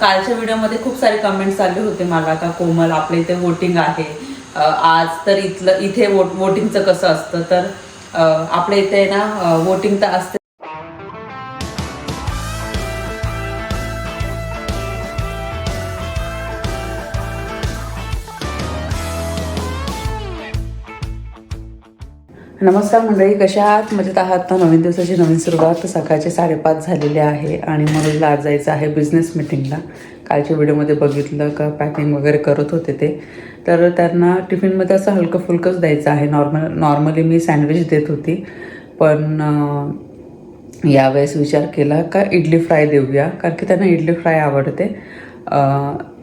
कालच्या व्हिडिओमध्ये खूप सारे कमेंट्स आले होते मला का कोमल आपल्या इथे वोटिंग आहे. आज तर इथलं इथे वोट वोटिंगचं कसं असतं? तर आपल्या इथे ना वोटिंग तर असते नमस्कार मंडळी कशा आहात? मजेत आहात ना नवीन दिवसाची नवीन सुरुवात. सकाळचे साडेपाच झालेले आहे आणि म्हणून आज जायचं आहे बिझनेस मिटिंगला कालच्या व्हिडिओमध्ये बघितलं का पॅकिंग वगैरे करत होते ते. तर त्यांना टिफिनमध्ये असं हलकं फुलकंच द्यायचं आहे. नॉर्मल नॉर्मली मी सँडविच देत होती. पण यावेळेस विचार केला का इडली फ्राय देऊया. कारण की त्यांना इडली फ्राय आवडते.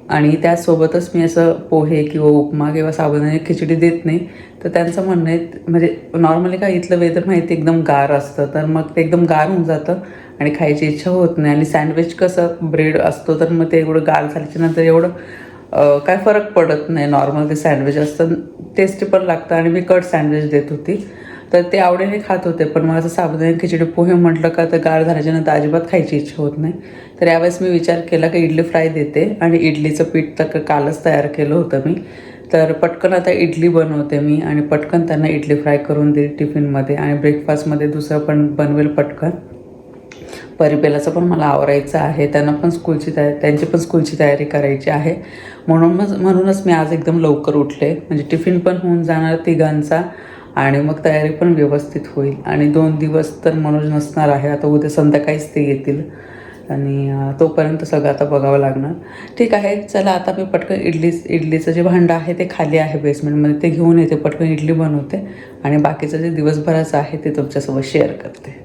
आणि त्यासोबतच मी असं पोहे किंवा उपमा किंवा साबुदाणे खिचडी देत नाही. तर त्यांचं म्हणणं आहे म्हणजे नॉर्मली काय इथलं वेदर माहिती एकदम गार असतं. तर मग ते एकदम गार होऊन जातं आणि खायची इच्छा होत नाही. आणि सँडविच कसं ब्रेड असतो तर मग ते एवढं गार झाल्याच्यानंतर एवढं काय फरक पडत नाही. नॉर्मल ते सँडविच असतं. टेस्टी पण लागतं आणि मी कट सँडविच देत होती. तर ते आवडीने खात होते पण मला असं साबुदाणे खिचडी पोहे म्हटलं का तर गार झाल्याच्यानंतर अजिबात खायची इच्छा होत नाही. तर यावेळेस मी विचार केला की इडली फ्राय देते आणि इडलीचं पीठ तर कालच तयार केलं होतं मी. तर पटकन आता इडली बनवते मी आणि पटकन त्यांना इडली फ्राय करून देईल टिफिनमध्ये आणि ब्रेकफास्टमध्ये दुसरं पण बनवेल पटकन. परिपेलाचं पण मला आवरायचं आहे त्यांना पण स्कूलची तयारी त्यांची पण स्कूलची तयारी करायची आहे. म्हणूनच म्हणूनच मी आज एकदम लवकर उठले. म्हणजे टिफिन पण होऊन जाणार तिघांचा. आणि मग तयारी पण व्यवस्थित होईल. आणि दोन दिवस तर मनोज नसणार आहे आता उद्या संध्याकाळीच ते येतील. आणि तोपर्यंत सगळं आता बघावं लागणार. ठीक आहे चला आता मी पटकन इडली इडलीचं जे भांडं आहे ते खाली आहे बेसमेंटमध्ये ते घेऊन येते पटकन इडली बनवते. आणि बाकीचं जे दिवसभराचं आहे ते तुमच्यासोबत शेअर करते.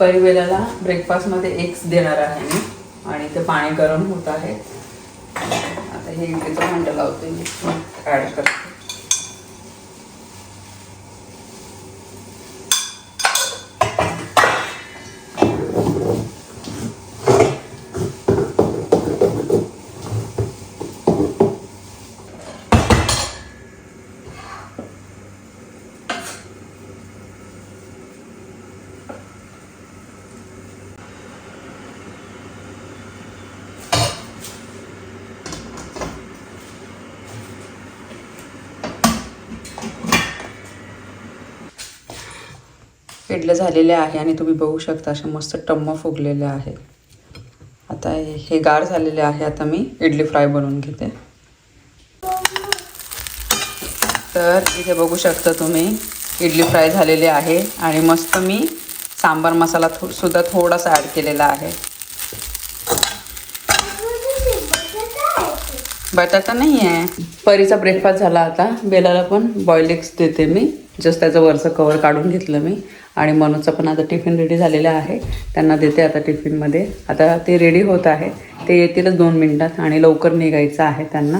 परिवेलाला ब्रेकफास्टमध्ये एग्स देणार आहे मी. आणि ते पाणी गरम होत आहे. आता हे इडलीचं भांडं लावते मी ॲड करते इडल्या झालेले आहे आणि तुम्ही बघू शकता अशा मस्त टम्म फुगलेल्या आहेत. आता हे हे गार झालेले आहे आता मी इडली फ्राय बनवून घेते. तर इथे बघू शकता तुम्ही इडली फ्राय झालेली आहे आणि मस्त मी सांबार मसाला थो सुद्धा थोडासा ॲड केलेला आहे. बटाटा नाही आहे परीचा ब्रेकफास्ट झाला आता. बेलाला पण बॉईल एग्स देते मी. जस्ट त्याचं वरचं कवर काढून घेतलं मी. आणि मनोजचा पण आता टिफिन रेडी झालेला आहे. त्यांना देते आता टिफिनमध्ये आता ते रेडी होत आहे. ते येतीलच दोन मिनटात आणि लवकर निघायचं आहे त्यांना.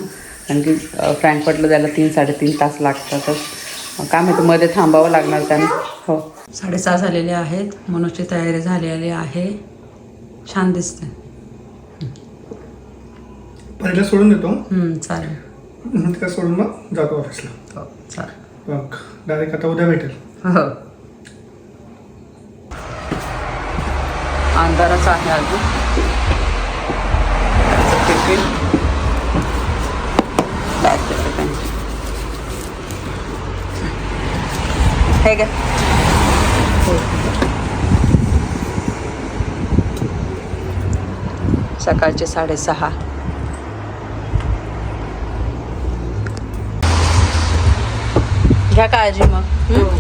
कारण की फ्रँकफर्टला जायला तीन साडेतीन तास लागतातच काय माहिती मध्ये थांबावं लागणार त्यांना. हो. साडेसहा झालेले आहेत. मनोजची तयारी झालेली आहे. छान दिसते पहिला सोडून देतो हम्म, चालेल. सोडून मग जातो ऑफिसला. हो चालेल. मग डायरेक्ट आता उद्या भेटेल. हो. अंधारच आहे अजून. टिफिन. हे घ्या सकाळचे साडेसहा. घ्या काळजी मग हं?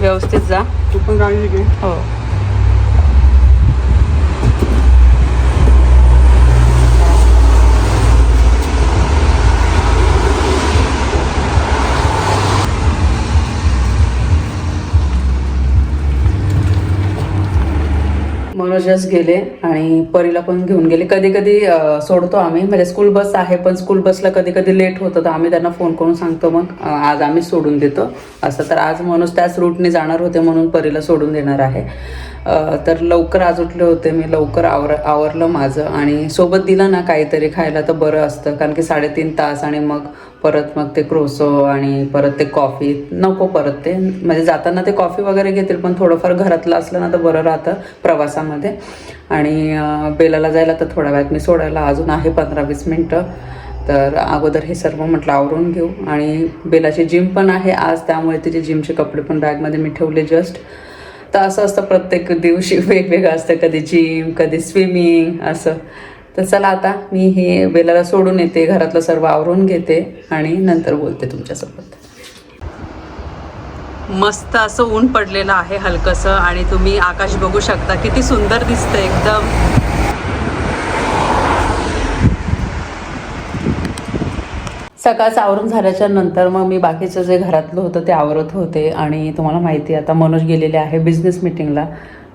व्यवस्थित जा. तू पण गाडी घे. हो. जस्ट गेले आणि परीला पण घेऊन गेले. कधी कधी सोडतो आम्ही. म्हणजे स्कूल बस आहे पण स्कूल बसला कधी कधी लेट होतं तर आम्ही त्यांना फोन करून सांगतो मग आज आम्ही सोडून देतो. असं तर आज मनोज त्याच रूटने जाणार होते म्हणून परीला सोडून देणार आहे. तर लवकर आज उठले होते. मी लवकर आवर आवरलं माझं. आणि सोबत दिलं ना काहीतरी खायला तर बरं असतं. कारण की साडेतीन तास आणि मग परत मग ते क्रोसो आणि परत ते कॉफी नको परत ते. म्हणजे जाताना ते कॉफी वगैरे घेतील पण थोडंफार घरातलं असलं ना तर बरं राहतं प्रवासामध्ये. आणि बेलाला जायला तर थोड्या वेळात मी सोडायला अजून आहे पंधरा वीस मिनटं. तर अगोदर हे सर्व म्हटलं आवरून घेऊ. आणि बेलाची जिम पण आहे आज त्यामुळे तिचे जिमचे कपडे पण बॅगमध्ये मी ठेवले जस्ट तर असं असतं प्रत्येक दिवशी वेगवेगळं असतं. कधी जिम कधी स्विमिंग असं. तर चला आता मी हे बेलाला सोडून येते घरातलं सर्व आवरून घेते आणि नंतर बोलते तुमच्यासोबत. मस्त असं ऊन पडलेलं आहे हलकंसं आणि तुम्ही आकाश बघू शकता किती सुंदर दिसतं एकदम. सकाळचं आवरून झाल्याच्यानंतर मग मी बाकीचं जे घरातलं होतं ते आवरत होते आणि तुम्हाला माहिती आहे आता मनोज गेलेले आहे बिझनेस मिटिंगला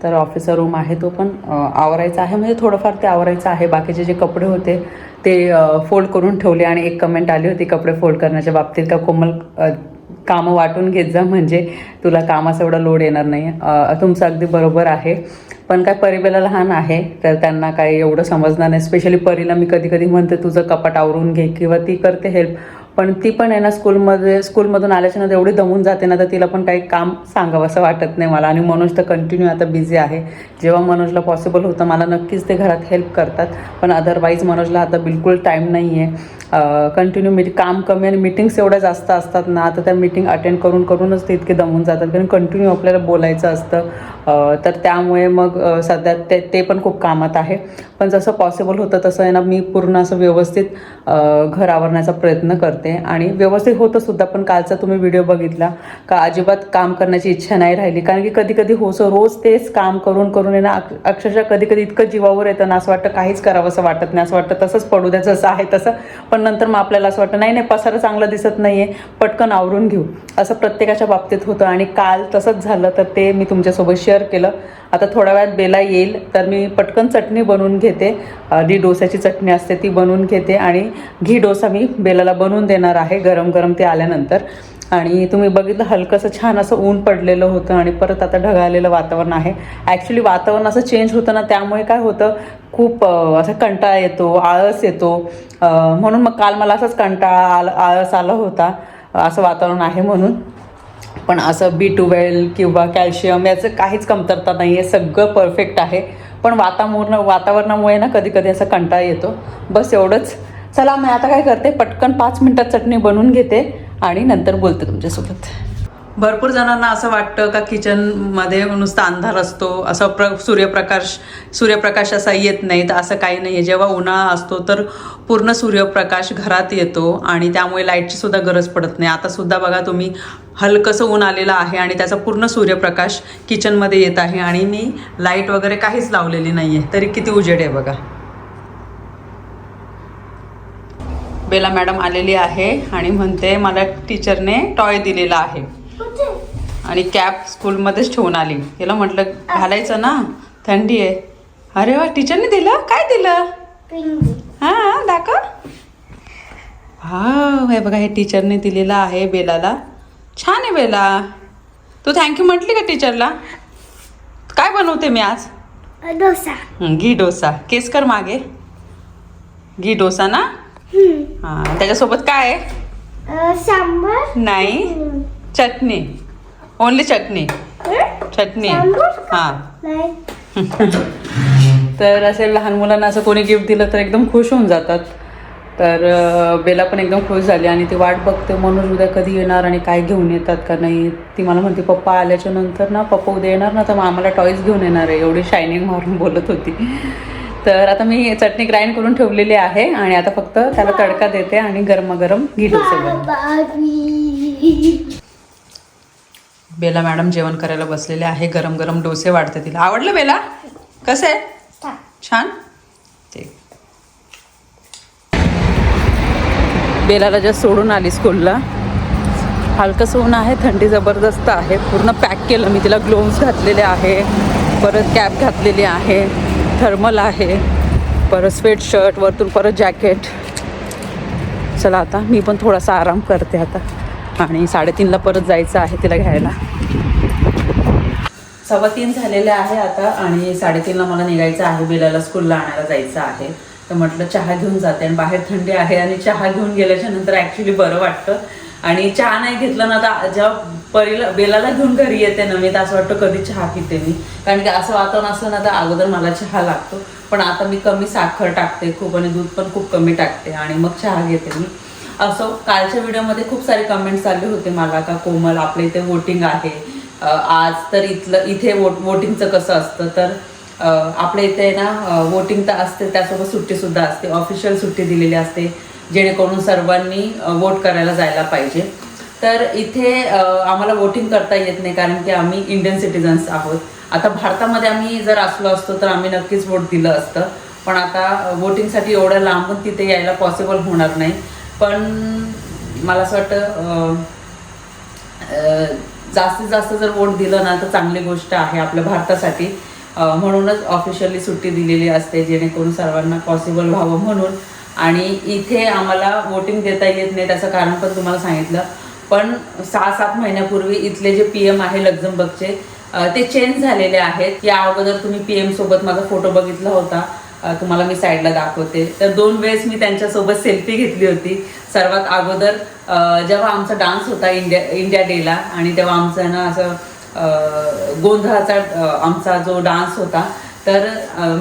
तर ऑफिसचा रूम आहे तो पण आवरायचा आहे. म्हणजे थोडंफार ते आवरायचं आहे. बाकीचे जे कपडे होते ते फोल्ड करून ठेवले आणि एक कमेंट आली होती कपडे फोल्ड करण्याच्या बाबतीत का कोमल कामं वाटून घेत जा म्हणजे तुला कामाचा एवढा लोड येणार नाही. तुमचं अगदी बरोबर आहे. पण काय परिबेला लहान आहे तर त्यांना काही एवढं समजणार नाही. स्पेशली परीला मी कधी कधी म्हणते तुझं कपाट आवरून घे किंवा ती करते हेल्प पण ती पण आहे ना स्कूलमध्ये स्कूलमधून आल्याच्यानंतर एवढी दमून जाते ना तर तिला पण काही काम सांगावं असं वाटत नाही मला. आणि मनोज तर कंटिन्यू आता बिझी आहे. जेव्हा मनोजला पॉसिबल होतं मला नक्कीच ते घरात हेल्प करतात. पण अदरवाईज मनोजला आता बिलकुल टाईम नाही आहे कंटिन्यू मी काम कमी आणि मिटिंग्स एवढ्या जास्त असतात ना आता त्या मिटिंग अटेंड करून करूनच ते इतके दमून जातात. कारण कंटिन्यू आपल्याला बोलायचं असतं. तर त्यामुळे मग सध्या ते ते पण खूप कामात आहे. पण जसं पॉसिबल होतं तसं आहे ना मी पूर्ण असं व्यवस्थित घर आवरण्याचा प्रयत्न करते. आणि व्यवस्थित होतं सुद्धा पण कालचा तुम्ही व्हिडिओ बघितला का अजिबात काम करण्याची इच्छा नाही राहिली. कारण की कधी कधी होसं रोज तेच काम करून करून आहे ना अक्षरशः कधी कधी इतकं जीवावर येतं ना असं वाटतं काहीच करावं असं वाटत नाही. असं वाटतं तसंच पडू द्या जसं आहे तसं. पण नंतर मग आपल्याला असं वाटतं नाही नाही पसारा चांगला दिसत नाही आहे पटकन आवरून घेऊ. असं प्रत्येकाच्या बाबतीत होतं आणि काल तसंच झालं तर ते मी तुमच्यासोबत शेअर केलं. आता थोड्या वेळात बेला येईल तर मी पटकन चटणी बनवून घेते. जी डोस्याची चटणी असते ती बनवून घेते आणि घी डोसा मी बेलाला बनवून देणार आहे गरम गरम ते आल्यानंतर. आणि तुम्ही बघितलं हलकंसं छान असं ऊन पडलेलं होतं आणि परत आता ढगाळलेलं वातावरण आहे. ॲक्च्युली वातावरण असं चेंज होतं ना त्यामुळे काय होतं खूप असं कंटाळा येतो आळस येतो. म्हणून मग काल मला असंच कंटाळा आला आळस आला होता. असं वातावरण आहे म्हणून. पण असं बी ट्वेल्व किंवा कॅल्शियम याचं काहीच कमतरता नाही आहे. सगळं परफेक्ट आहे. पण वातावरण वातावरणामुळे ना कधी कधी असा कंटाळा येतो. बस एवढंच. चला मी आता काय करते? पटकन पाच मिनटात चटणी बनवून घेते आणि नंतर बोलते तुमच्यासोबत. भरपूर जणांना असं वाटतं का किचनमध्ये नुसता अंधार असतो असं प्र सूर्यप्रकाश सूर्यप्रकाश असा येत नाही तर असं काही नाही आहे जेव्हा उन्हाळा असतो तर पूर्ण सूर्यप्रकाश घरात येतो आणि त्यामुळे लाईटची सुद्धा गरज पडत नाही. आता सुद्धा बघा तुम्ही हलकंसं ऊन आलेलं आहे आणि त्याचा पूर्ण सूर्यप्रकाश किचनमध्ये येत आहे आणि मी लाइट वगैरे काहीच लावलेली नाही आहे तरी किती उजेड आहे बघा. बेला मॅडम आलेली आहे आणि म्हणते मला टीचरने टॉय दिलेला आहे. आणि कॅप स्कूलमध्येच ठेवून आली. तिला म्हटलं घालायचं ना? थंडी आहे. अरे वा टीचरने दिलं? काय दिलं? हां दाखव. हा हे बघा हे टीचरने दिलेलं आहे बेलाला. छान आहे बेला. तू थँक्यू म्हटली का टीचरला काय बनवते मी आज? डोसा. घी डोसा. केस कर मागे. घी डोसा ना? हां. त्याच्यासोबत काय आहे? सांबर. नाही. चटणी. ओनली चटणी. चटणी. हां. तर असे लहान मुलांना असं कोणी गिफ्ट दिलं तर एकदम खुश होऊन जातात. तर बेला पण एकदम खुश झाली आणि ती वाट बघते मनोज उद्या कधी येणार आणि काय घेऊन येतात का नाही? ती मला म्हणते पप्पा आल्याच्यानंतर ना पप्पा उद्या येणार ना तर मग आम्हाला टॉईज घेऊन येणार आहे. एवढी शायनिंग मारून बोलत होती. तर आता मी चटणी ग्राइंड करून ठेवलेली आहे आणि आता फक्त त्याला तडका देते आणि गरमागरम घी डोसे बनवते. बेला मॅडम जेवण करायला बसलेले आहे. गरम गरम डोसे वाढते तिला. आवडलं बेला? कसं? आहे छान? ते बेलाला जस्ट सोडून आली स्कूलला. हलकंसं ऊन आहे थंडी जबरदस्त आहे. पूर्ण पॅक केलं मी तिला. ग्लोव्ज घातलेले आहे. परत कॅप घातलेली आहे. थर्मल आहे. परत स्वेट शर्ट वरतून परत जॅकेट. चला आता मी पण थोडासा आराम करते आता. आणि साडेतीनला परत जायचं आहे तिला घ्यायला. सव्वा तीन झालेले आहे आता आणि साडेतीनला मला निघायचं आहे बिलाला स्कूलला आणायला जायचं आहे. तर म्हटलं चहा घेऊन जाते आणि बाहेर थंडी आहे आणि चहा घेऊन गेल्याच्यानंतर ॲक्च्युली बरं वाटतं. आणि चहा नाही घेतला ना तर जेव्हा परीला बेलाला घेऊन घरी येते ना मी तर असं वाटतं कधी चहा पिते मी. कारण की असं वातावरण असलं ना तर अगोदर मला चहा लागतो. पण आता मी कमी साखर टाकते खूप आणि दूध पण खूप कमी टाकते आणि मग चहा घेते मी. असो कालच्या व्हिडिओमध्ये खूप सारे कमेंट्स आले होते मला का कोमल आपल्या इथे वोटिंग आहे. आज तर इथलं इथे वोट वोटिंगचं कसं असतं? तर आपल्या इथे ना वोटिंग तर असते त्यासोबत सुट्टीसुद्धा असते. ऑफिशियल सुट्टी दिलेली असते जेणेकरून सर्वांनी वोट करायला जायला पाहिजे. तर इथे आम्हाला वोटिंग करता येत नाही कारण की आम्ही इंडियन सिटिझन्स आहोत. आता भारतामध्ये आम्ही जर असलो असतो तर आम्ही नक्कीच वोट दिलं असतं. पण आता वोटिंगसाठी एवढं लांबून तिथे यायला पॉसिबल होणार नाही. पण मला असं वाटतं जास्तीत जास्त जर वोट दिलं ना तर चांगली गोष्ट आहे आपल्या भारतासाठी. म्हणूनच ऑफिशियली सुट्टी दिलेली असते जेणेकरून सर्वांना पॉसिबल व्हावं म्हणून. आणि इथे आम्हाला वोटिंग देता येत नाही त्याचं कारण पण तुम्हाला सांगितलं. पण सहा सात महिन्यापूर्वी इथले जे पी एम आहे लक्झमबर्गचे ते चेंज झालेले आहेत. या अगोदर तुम्ही पी एम सोबत माझा फोटो बघितला होता. तुम्हाला मी साईडला दाखवते. तर दोन वेळेस मी त्यांच्यासोबत सेल्फी घेतली होती. सर्वात अगोदर जेव्हा आमचा डान्स होता इंडिया इंडिया डेला आणि तेव्हा आमचं ना असं गोंधळाचा आमचा जो डान्स होता तर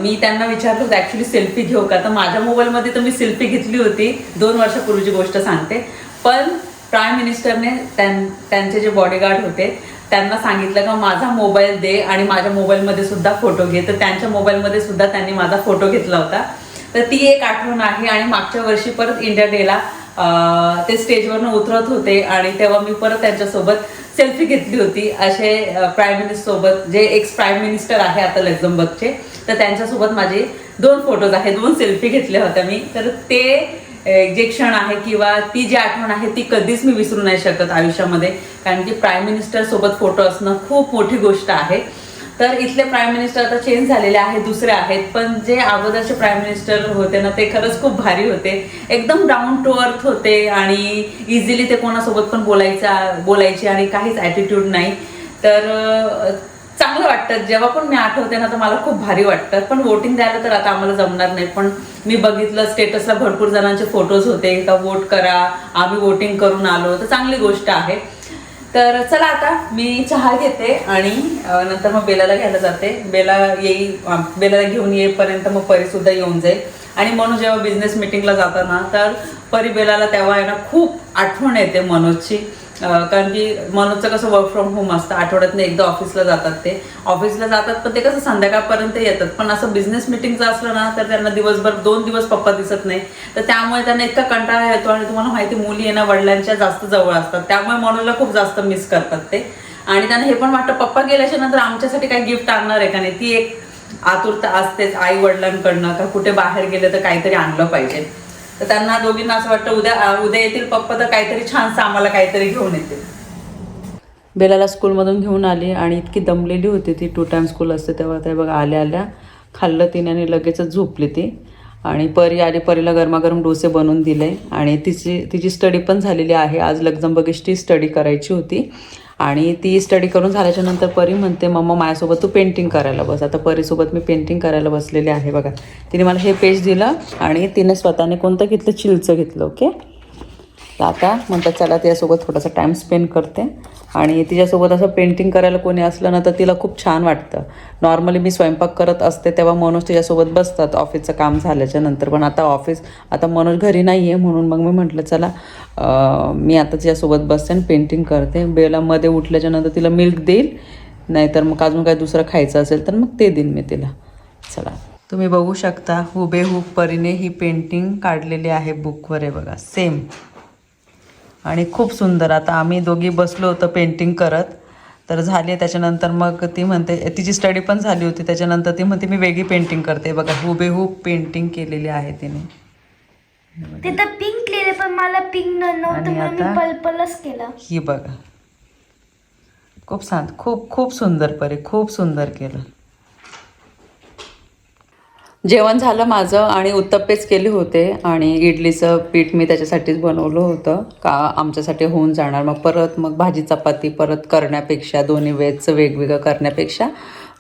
मी त्यांना विचारलं होतं ॲक्च्युली सेल्फी घेऊ का? तर माझ्या मोबाईलमध्ये तर मी सेल्फी घेतली होती. दोन वर्षापूर्वीची गोष्ट सांगते. पण प्राईम मिनिस्टरने त्यां त्यांचे जे बॉडीगार्ड होते त्यांना सांगितलं का माझा मोबाईल दे आणि माझ्या मोबाईलमध्ये सुद्धा फोटो घे. तर त्यांच्या मोबाईलमध्ये सुद्धा त्यांनी माझा फोटो घेतला होता. तर ती एक आठवण आहे आणि मागच्या वर्षी परत इंडिया डेला ते स्टेजवरनं उतरत होते आणि तेव्हा मी परत त्यांच्यासोबत सेल्फी घेतली होती. असे प्राईम मिनिस्टर सोबत जे एक्स प्राईम मिनिस्टर आहे आता लक्झमबर्गचे तर त्यांच्यासोबत माझे दोन फोटोज आहेत. दोन सेल्फी घेतल्या होत्या मी. तर ते जे क्षण आहे किंवा ती जी आठवण आहे ती कधीच मी विसरू नाही शकत आयुष्यामध्ये. कारण की प्राईम मिनिस्टर सोबत फोटो असणं खूप मोठी गोष्ट आहे. तर इथले प्राईम मिनिस्टर आता चेंज झालेले आहेत दुसरे आहेत. पण जे अगोदरचे प्राईम मिनिस्टर होते ना ते खरंच खूप भारी होते. एकदम डाऊन टू अर्थ होते आणि इझिली ते कोणासोबत पण बोलायचा बोलायचे आणि काहीच ॲटिट्यूड नाही. तर चांगलं वाटतं. जेव्हा पण मी आठवते ना तर मला खूप भारी वाटतं. पण वोटिंग द्यायला तर आता आम्हाला जमणार नाही. पण मी बघितलं स्टेटसला भरपूर जणांचे फोटोज होते. का वोट करा आम्ही वोटिंग करून आलो. तर चांगली गोष्ट आहे. तर चला आता मी चहा घेते आणि नंतर मग बेलाला घ्यायला जाते. बेला येई बेलाला घेऊन येईपर्यंत मग परी सुद्धा येऊन जाईल. आणि म्हणून जेव्हा बिझनेस मिटिंगला जाताना तर परी बेलाला तेव्हा आहे ना खूप आठवण येते मनोजची. कारण की मनोजचं कसं वर्क फ्रॉम होम असतं. आठवड्यातनं एकदा ऑफिसला जातात ते. ऑफिसला जातात पण ते कसं संध्याकाळपर्यंत येतात. पण असं बिझनेस मिटिंगचं असलं ना तर त्यांना दिवसभर दोन दिवस पप्पा दिसत नाही. तर त्यामुळे त्यांना इतका कंटाळा येतो आणि तुम्हाला माहिती मुली आहे ना वडिलांच्या जास्त जवळ असतात. त्यामुळे मनोजला खूप जास्त मिस करतात ते. आणि त्यांना हे पण वाटतं पप्पा गेल्याच्यानंतर आमच्यासाठी काही गिफ्ट आणणार आहे का नाही? ती एक आतुरता असतेच आई वडिलांकडनं का कुठे बाहेर गेले तर काहीतरी आणलं पाहिजे. तर त्यांना दोघींना असं वाटतं उद्या उद्या येतील पप्पा तर काहीतरी छानसं आम्हाला काहीतरी घेऊन येतील. बेलाला स्कूलमधून घेऊन आली आणि इतकी दमलेली होती ती. टू टाइम स्कूल असते तेव्हा ते बघा आल्या आल्या. खाल्लं तिने आणि लगेचच झोपली ती. आणि परी आली परीला गरमागरम डोसे बनवून दिले. आणि तिची तिची स्टडी पण झालेली आहे. आज लक्झमबर्गिशची स्टडी करायची होती. आणि ती स्टडी करून झाल्याच्यानंतर परी म्हणते मम्मा माझ्यासोबत तू पेंटिंग करायला बस. आता परीसोबत मी पेंटिंग करायला बसलेली आहे बघा. तिने मला हे पेज दिलं आणि तिने स्वतःने कोणतं घेतलं चिलचं घेतलं ओके तर आता. म्हणतात चला तिच्यासोबत थोडासा टाईम स्पेंड करते. आणि तिच्यासोबत असं पेंटिंग करायला कोणी असलं ना तर तिला खूप छान वाटतं. नॉर्मली मी स्वयंपाक करत असते तेव्हा मनोज तिच्यासोबत बसतात. ऑफिसचं काम झाल्याच्यानंतर. पण आता ऑफिस आता मनोज घरी नाही आहे म्हणून मग मी म्हटलं चला मी आता तिच्यासोबत बसते आणि पेंटिंग करते. बेला मध्ये उठल्याच्या नंतर तिला मिल्क देईल. नाहीतर मग अजून काही दुसरं खायचं असेल तर मग ते देईन मी तिला. चला. तुम्ही बघू शकता हुबेहूब परीने ही पेंटिंग काढलेली आहे बुकवर आहे बघा सेम आणि खूप सुंदर. आता आम्ही दोघी बसलो होतो पेंटिंग करत. तर झाली त्याच्यानंतर मग ती म्हणते तिची स्टडी पण झाली होती त्याच्यानंतर ती म्हणते मी वेगळी पेंटिंग करते. बघा हुबेहूब पेंटिंग केलेली आहे तिने. तिथं पिंक लिहिले पण मला पिंक नव्हतं आणि म्हणून मी आता? पर्पलच केलं. ही बघा. खूप छान खूप खूप सुंदर परे खूप सुंदर केलं. जेवण झालं माझं आणि उत्तप्पेच केले होते आणि इडलीचं पीठ मी त्याच्यासाठीच बनवलं होतं. का आमच्यासाठी होऊन जाणार. मग परत मग भाजी चपाती परत करण्यापेक्षा दोन्ही वेळचं वेगवेगळं करण्यापेक्षा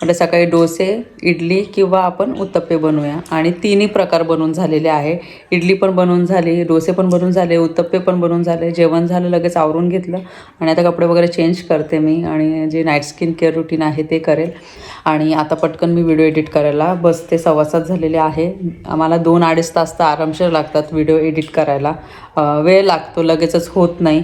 म्हटलं सकाळी डोसे इडली किंवा आपण उत्तप्पे बनवूया. आणि तिन्ही प्रकार बनवून झालेले आहे. इडली पण बनवून झाली डोसे पण बनवून झाले उत्तप्पे पण बनवून झाले जेवण झालं लगेच आवरून घेतलं. आणि आता कपडे वगैरे चेंज करते मी आणि जे नाईट स्किन केअर रुटीन आहे ते करेल. आणि आता पटकन मी व्हिडिओ एडिट करायला बसते. सव्वा सात झालेले आहे. आम्हाला दोन अडीच तास तर आरामशीर लागतात व्हिडिओ एडिट करायला. वेळ लागतो लगेचच होत नाही.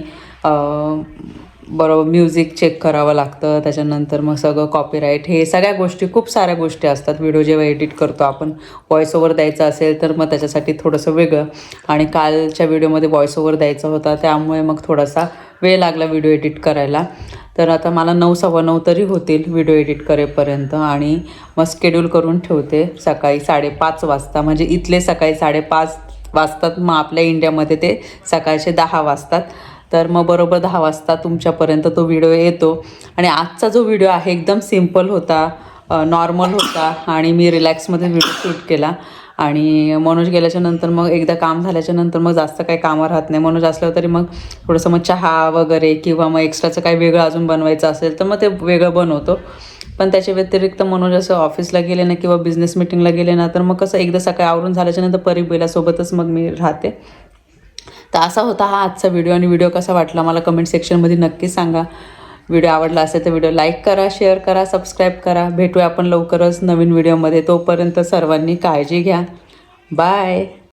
बरोबर म्युझिक चेक करावं लागतं. त्याच्यानंतर मग सगळं कॉपीराईट हे सगळ्या गोष्टी खूप साऱ्या गोष्टी असतात. व्हिडिओ जेव्हा एडिट करतो आपण व्हॉइस ओव्हर द्यायचा असेल तर मग त्याच्यासाठी थोडंसं वेगळं. आणि कालच्या व्हिडिओमध्ये व्हॉइस ओव्हर द्यायचा होता त्यामुळे मग थोडासा वेळ लागला व्हिडिओ एडिट करायला. तर आता मला नऊ सव्वा नऊ तरी होतील व्हिडिओ एडिट करेपर्यंत आणि मग स्केड्यूल करून ठेवते सकाळी साडेपाच वाजता. म्हणजे इथले सकाळी साडेपाच वाजतात. मग आपल्या इंडियामध्ये ते सकाळचे दहा वाजतात. तर मग बरोबर दहा वाजता तुमच्यापर्यंत तो व्हिडिओ येतो. आणि आजचा जो व्हिडिओ आहे एकदम सिंपल होता नॉर्मल होता आणि मी रिलॅक्समध्ये व्हिडिओ शूट केला. आणि मनोज गेल्याच्यानंतर मग एकदा काम झाल्याच्यानंतर मग जास्त काही कामं राहत नाही. मनोज असलं तरी मग थोडंसं मग चहा वगैरे किंवा मग एक्स्ट्राचं काही वेगळं अजून बनवायचं असेल तर मग ते वेगळं बनवतो. पण त्याच्या व्यतिरिक्त मनोज असं ऑफिसला गेले ना किंवा बिझनेस मिटिंगला गेले ना तर मग कसं एकदा सकाळी आवरून झाल्याच्यानंतर परिबेलासोबतच मग मी राहते. तर असा होता हा आजचा व्हिडिओ आणि व्हिडिओ कसा वाटला मला कमेंट सेक्शनमध्ये नक्की सांगा. व्हिडिओ आवडला असेल तर व्हिडिओ लाईक करा शेअर करा सबस्क्राईब करा. भेटूया आपण लवकरच नवीन व्हिडिओमध्ये तोपर्यंत सर्वांनी काळजी घ्या. बाय